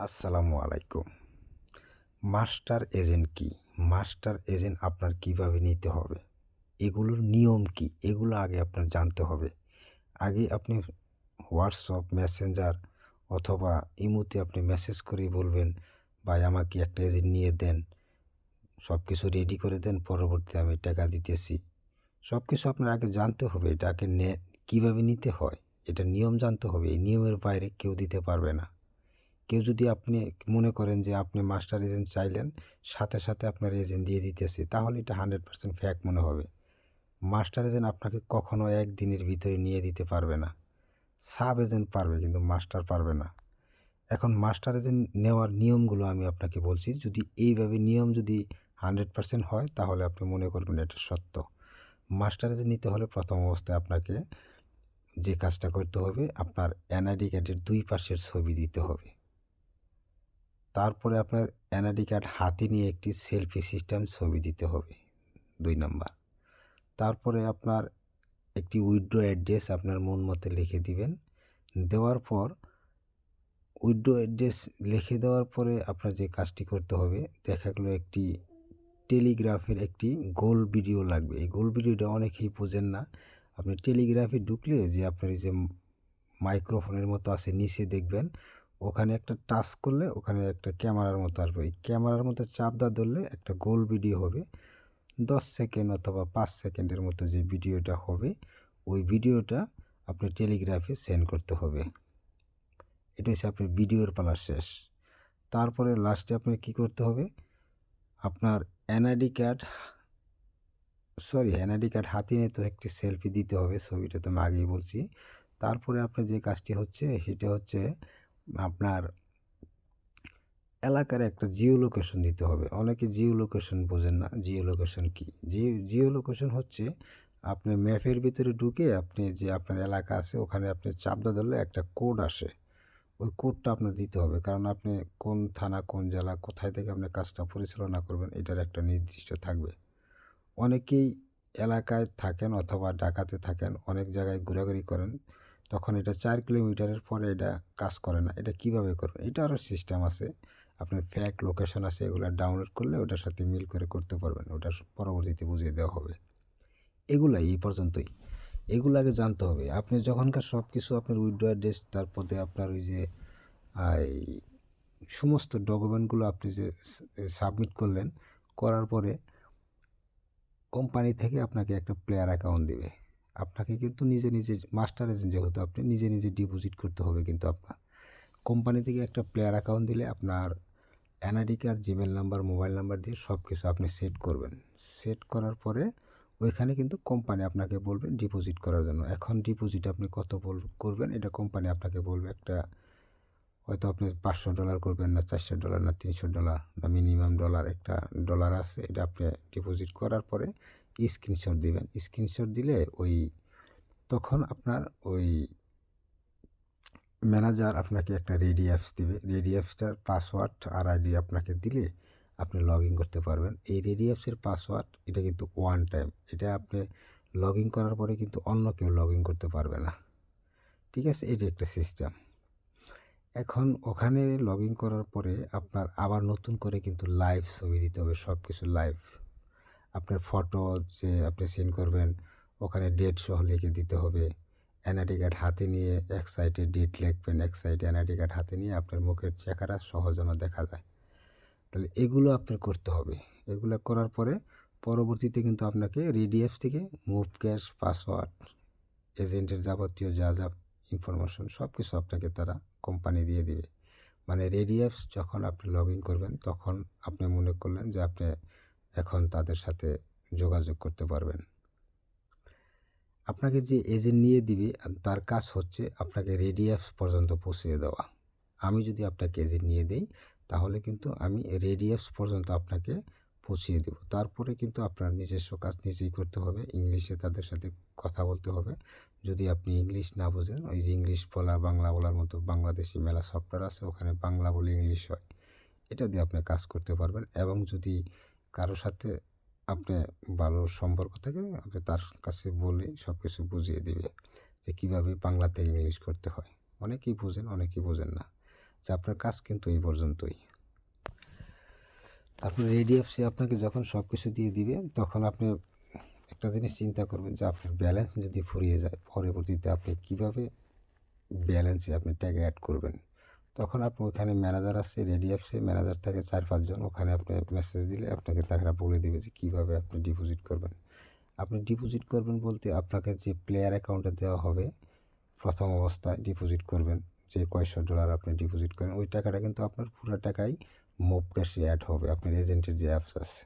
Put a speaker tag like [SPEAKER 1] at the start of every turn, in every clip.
[SPEAKER 1] আসসালামু আলাইকুম। Master agent কি? মাস্টার এজেন্ট আপনার কীভাবে নিতে হবে? এগুলোর নিয়ম কি? এগুলো আগে আপনার জানতে হবে। আগে আপনি হোয়াটসঅ্যাপ, মেসেঞ্জার অথবা ইমুতে আপনি মেসেজ করে বলবেন, ভাই, আমাকে একটা এজেন্ট নিয়ে দেন। সব কিছু রেডি করে দেন, পরবর্তীতে আমি টাকা দিতেছি। সব কিছু আপনার আগে জানতে হবে, এটাকে নে, কীভাবে নিতে হয়। এটা নিয়ম জানতে হবে, এই নিয়মের বাইরে কেউ দিতে পারবে না। কেউ যদি আপনি মনে করেন যে আপনি মাস্টার এজেন্ট চাইলেন, সাথে সাথে আপনার এজেন্ট দিয়ে দিতেছে, তাহলে এটা হান্ড্রেড পার্সেন্ট ফ্যাক মনে হবে। মাস্টার এজেন্ট আপনাকে কখনো একদিনের ভিতরে নিয়ে দিতে পারবে না। সাব এজেন্ট পারবে কিন্তু মাস্টার পারবে না। এখন মাস্টার এজেন্ট নেওয়ার নিয়মগুলো আমি আপনাকে বলছি, যদি এইভাবে নিয়ম যদি হান্ড্রেড পার্সেন্ট হয়, তাহলে আপনি মনে করবেন এটা সত্য। মাস্টার এজেন্ট নিতে হলে প্রথম অবস্থায় আপনাকে যে কাজটা করতে হবে, আপনার এনআইডি কার্ডের দুই পাশের ছবি দিতে হবে। তারপরে আপনার এনআইডি কার্ড হাতে নিয়ে একটি সেলফি সিস্টেম ছবি দিতে হবে, দুই নম্বর। তারপরে আপনার একটি উইড্রো অ্যাড্রেস আপনার মন মতে লিখে দিবেন। দেওয়ার পর উইড্রো অ্যাড্রেস লিখে দেওয়ার পরে আপনার যে কাজটি করতে হবে, দেখা গেলো একটি টেলিগ্রাফের একটি গোল ভিডিও লাগবে। এই গোল ভিডিওটা অনেকেই বোঝেন না। আপনি টেলিগ্রাফে ঢুকলে যে আপনার এই যে মাইক্রোফোনের মতো আছে, নিচে দেখবেন ওখানে একটা টাচ করলে ওখানে একটা ক্যামেরার মতো আসবে। এই ক্যামেরার মতো চাপ দা ধরলে একটা গোল ভিডিও হবে। দশ সেকেন্ড অথবা পাঁচ সেকেন্ডের মতো যে ভিডিওটা হবে, ওই ভিডিওটা আপনি টেলিগ্রাফে সেন্ড করতে হবে। এটা হচ্ছে আপনার ভিডিওর পালা শেষ। তারপরে লাস্টে আপনার কি করতে হবে? আপনার NID card, sorry, NID card হাতে নিয়ে তো একটি সেলফি দিতে হবে, ছবিটা তো আমি আগেই বলছি। তারপরে আপনার যে কাজটি হচ্ছে, সেটা হচ্ছে আপনার এলাকার একটা জিও লোকেশন দিতে হবে। অনেকে জিও লোকেশন বোঝেন না। জিও লোকেশন কী? জিও লোকেশন হচ্ছে আপনি ম্যাপের ভিতরে ঢুকে আপনি যে আপনার এলাকা আছে, ওখানে আপনি চাপদা ধরলে একটা কোড আসে। ওই কোডটা আপনার দিতে হবে। কারণ আপনি কোন থানা, কোন জেলা, কোথায় থেকে আপনি কাজটা পরিচালনা করবেন, এটার একটা নির্দিষ্ট থাকবে। অনেকেই এলাকায় থাকেন অথবা ডাকাতে থাকেন, অনেক জায়গায় ঘোরাঘুরি করেন। তখন এটা চার কিলোমিটারের পরে এটা কাজ করে না। এটা কীভাবে করবে? এটা আরও সিস্টেম আছে। আপনার ফ্যাক লোকেশন আছে, এগুলো ডাউনলোড করলে ওটার সাথে মিল করে করতে পারবেন। ওটার পরবর্তীতে বুঝিয়ে দেওয়া হবে। এগুলাই এই পর্যন্তই। এগুলো আগে জানতে হবে। আপনি যখনকার সব কিছু আপনার উইডো অ্যাড্রেস, তারপরে আপনার ওই যে সমস্ত ডকুমেন্টগুলো আপনি যে সাবমিট করলেন, করার পরে কোম্পানি থেকে আপনাকে একটা প্লেয়ার অ্যাকাউন্ট দেবে। আপনাকে কিন্তু নিজে নিজে মাস্টার এজেন্ট যেহেতু আপনি নিজে নিজে ডিপোজিট করতে হবে কিন্তু আপনার কোম্পানি থেকে একটা প্লেয়ার অ্যাকাউন্ট দিলে আপনার NID card Gmail number mobile number দিয়ে সব কিছু আপনি সেট করবেন। সেট করার পরে ওইখানে কিন্তু কোম্পানি আপনাকে বলবে ডিপোজিট করার জন্য। এখন ডিপোজিট আপনি কত বল করবেন এটা কোম্পানি আপনাকে বলবে একটা হয়তো আপনি পাঁচশো ডলার করবেন না, চারশো ডলার না, তিনশো ডলার না মিনিমাম ডলার একটা ডলার আছে, এটা আপনি ডিপোজিট করার পরে স্ক্রিনশট দিবেন। স্ক্রিনশট দিলে ওই তখন আপনার ওই ম্যানেজার আপনাকে একটা রেডি অ্যাপস দিবে। রেডি অ্যাপসটার পাসওয়ার্ড আর আইডি আপনাকে দিলে আপনি লগ ইন করতে পারবেন। এই রেডি অ্যাপসের পাসওয়ার্ড এটা কিন্তু ওয়ান টাইম এটা আপনি লগ ইন করার পরে কিন্তু অন্য কেউ লগ ইন করতে পারবে না। ঠিক আছে? এটি একটা সিস্টেম এখন ওখানে লগ ইন করার পরে আপনার আবার নতুন করে কিন্তু লাইভ ছবি দিতে হবে সব কিছু লাইভ আপনার ফটো যে আপনি সেন্ড করবেন, ওখানে ডেট সহ লিখে দিতে হবে। এনআইডি কার্ড হাতে নিয়ে এক সাইডে ডেট লিখবেন, এক সাইডে এনআইডি কার্ড হাতে নিয়ে আপনার মুখের চেহারা সহজ যেন দেখা যায়। তাহলে এগুলো আপনার করতে হবে। এগুলো করার পরে পরবর্তীতে কিন্তু আপনাকে রেডিএফ থেকে মুভ ক্যাশ পাসওয়ার্ড এজেন্টের যাবতীয় যা যা ইনফরমেশন সব কিছু আপনাকে তারা কোম্পানি দিয়ে দিবে। মানে রেডিএফ যখন আপনি লগ ইন করবেন, তখন আপনি মনে করলেন যে আপনি এখন তাদের সাথে যোগাযোগ করতে পারবেন। আপনাকে যে এজেন্ট নিয়ে দিবে, তার কাজ হচ্ছে আপনাকে রেডি অ্যাপস পর্যন্ত পৌঁছে দেওয়া। আমি যদি আপনাকে এজেন্ট নিয়ে দেই, তাহলে কিন্তু আমি রেডি অ্যাপস পর্যন্ত আপনাকে পৌঁছিয়ে দেব। তারপরে কিন্তু আপনার নিজস্ব কাজ নিজেই করতে হবে। ইংলিশে তাদের সাথে কথা বলতে হবে। যদি আপনি ইংলিশ না বোঝেন, ওই যে ইংলিশ বলা, বাংলা বলার মতো বাংলাদেশি মেলা সফটওয়্যার আছে, ওখানে বাংলা বলে ইংলিশ হয়। এটা দিয়ে আপনি কাজ করতে পারবেন। এবং যদি কারও সাথে আপনি ভালো সম্পর্ক থাকে আপনি তার কাছে বলে সব কিছু বুঝিয়ে দিবে যে কীভাবে বাংলাতে ইংলিশ করতে হয়। অনেকেই বোঝেন অনেকেই বোঝেন না। যে আপনার কাজ কিন্তু এই পর্যন্তই। তারপর রেডি অ্যাপসে আপনাকে যখন সব কিছু দিয়ে দিবে, তখন আপনি একটা জিনিস চিন্তা করবেন যে আপনার ব্যালেন্স যদি ফুরিয়ে যায়, পরবর্তীতে আপনি কীভাবে ব্যালেন্সে আপনি ট্যাগ অ্যাড করবেন। তখন আপনি ওখানে ম্যানেজার আছে রেডি অ্যাপসে ম্যানেজার থাকে চার পাঁচজন ওখানে আপনি মেসেজ দিলে আপনাকে তারা বলে দেবে যে কীভাবে আপনি ডিপোজিট করবেন। আপনি ডিপোজিট করবেন বলতে আপনাকে যে প্লেয়ার অ্যাকাউন্টে দেওয়া হবে, প্রথম অবস্থায় ডিপোজিট করবেন, যে কয়শো ডলার আপনি ডিপোজিট করেন, ওই টাকাটা কিন্তু আপনার পুরো টাকাই মুভ ক্যাশে অ্যাড হবে, আপনার এজেন্টের যে অ্যাপস আছে।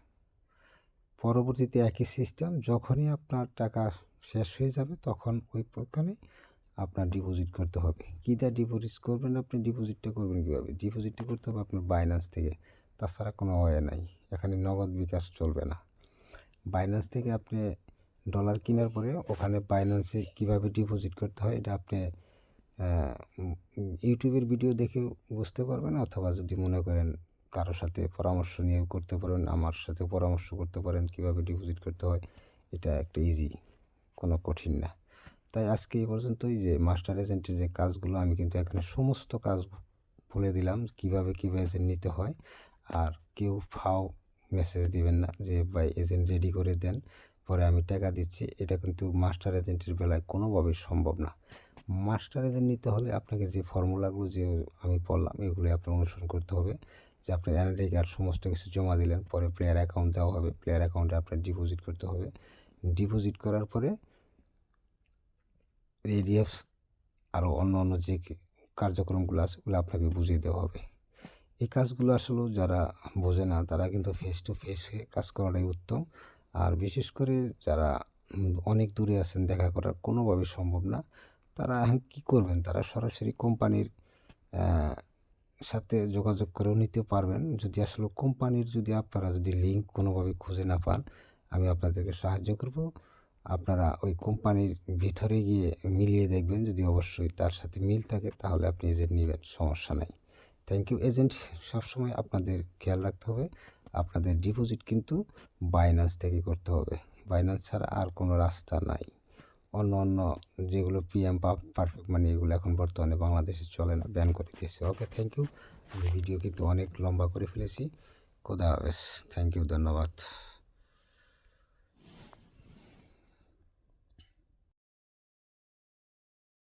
[SPEAKER 1] পরবর্তীতে একই সিস্টেম যখনই আপনার টাকা শেষ হয়ে যাবে, তখন ওই ওখানে আপনার ডিপোজিট করতে হবে। কী দিয়ে ডিপোজিট করবেন? আপনি ডিপোজিটটা করবেন কীভাবে? ডিপোজিটটা করতে হবে আপনার বাইন্যান্স থেকে। তাছাড়া কোনো ওয়ে নাই। এখানে নগদ বিকাশ চলবে না। বাইন্যান্স থেকে আপনি ডলার কেনার পরে ওখানে বাইন্যান্সে কীভাবে ডিপোজিট করতে হয়, এটা আপনি ইউটিউবের ভিডিও দেখে বুঝতে পারবেন, অথবা যদি মনে করেন কারোর সাথে পরামর্শ নিয়েও করতে পারেন, আমার সাথে পরামর্শ করতে পারেন কীভাবে ডিপোজিট করতে হয়, এটা একটা ইজি কোনো কঠিন না। তাই আজকে এই পর্যন্তই যে মাস্টার এজেন্টের যে কাজগুলো, আমি কিন্তু এখানে সমস্ত কাজ বলে দিলাম কীভাবে, কীভাবে এজেন্ট নিতে হয়। আর কেউ ফাও মেসেজ দিবেন না যে, ভাই, এজেন্ট রেডি করে দেন, পরে আমি টাকা দিচ্ছি। এটা কিন্তু মাস্টার এজেন্টের বেলায় কোনোভাবেই সম্ভব না। মাস্টার এজেন্ট নিতে হলে আপনাকে যে ফর্মুলাগুলো যে আমি পড়লাম এগুলো আপনি অনুসরণ করতে হবে। যে আপনার এনআইডি কার্ড সমস্ত কিছু জমা দিলেন, পরে প্লেয়ার অ্যাকাউন্ট দেওয়া হবে। প্লেয়ার অ্যাকাউন্টে আপনার ডিপোজিট করতে হবে। ডিপোজিট করার পরে রেডিএফস আরও অন্য অন্য যে কার্যক্রমগুলো আছে, ওগুলো আপনাকে বুঝিয়ে দেওয়া হবে। এই কাজগুলো আসলে যারা বোঝে না, তারা কিন্তু ফেস টু ফেস হয়ে কাজ করাটাই উত্তম। আর বিশেষ করে যারা অনেক দূরে আছেন, দেখা করার কোনোভাবে সম্ভব না, তারা এখন কী করবেন? তারা সরাসরি কোম্পানির সাথে যোগাযোগ করেও নিতে পারবেন। যদি আসলে কোম্পানির যদি আপনারা যদি লিঙ্ক কোনোভাবে খুঁজে না পান, আমি আপনাদেরকে সাহায্য করব। আপনারা ওই কোম্পানির ভিতরে গিয়ে মিলিয়ে দেখবেন, যদি অবশ্যই তার সাথে মিল থাকে, তাহলে আপনি এজেন্ট নেবেন, সমস্যা নাই। থ্যাংক ইউ এজেন্ট সবসময় আপনাদের খেয়াল রাখতে হবে, আপনাদের ডিপোজিট কিন্তু বাইন্যান্স থেকে করতে হবে। বাইন্যান্স ছাড়া আর কোনো রাস্তা নাই। অন্য অন্য যেগুলো পিএম পারফেক্ট মানে এগুলো এখন বর্তমানে বাংলাদেশে চলে না ব্যান করে দিয়েছে। ওকে থ্যাংক ইউ আমি ভিডিও কিন্তু অনেক লম্বা করে ফেলেছি। খোদা হাফেজ। থ্যাংক ইউ ধন্যবাদ।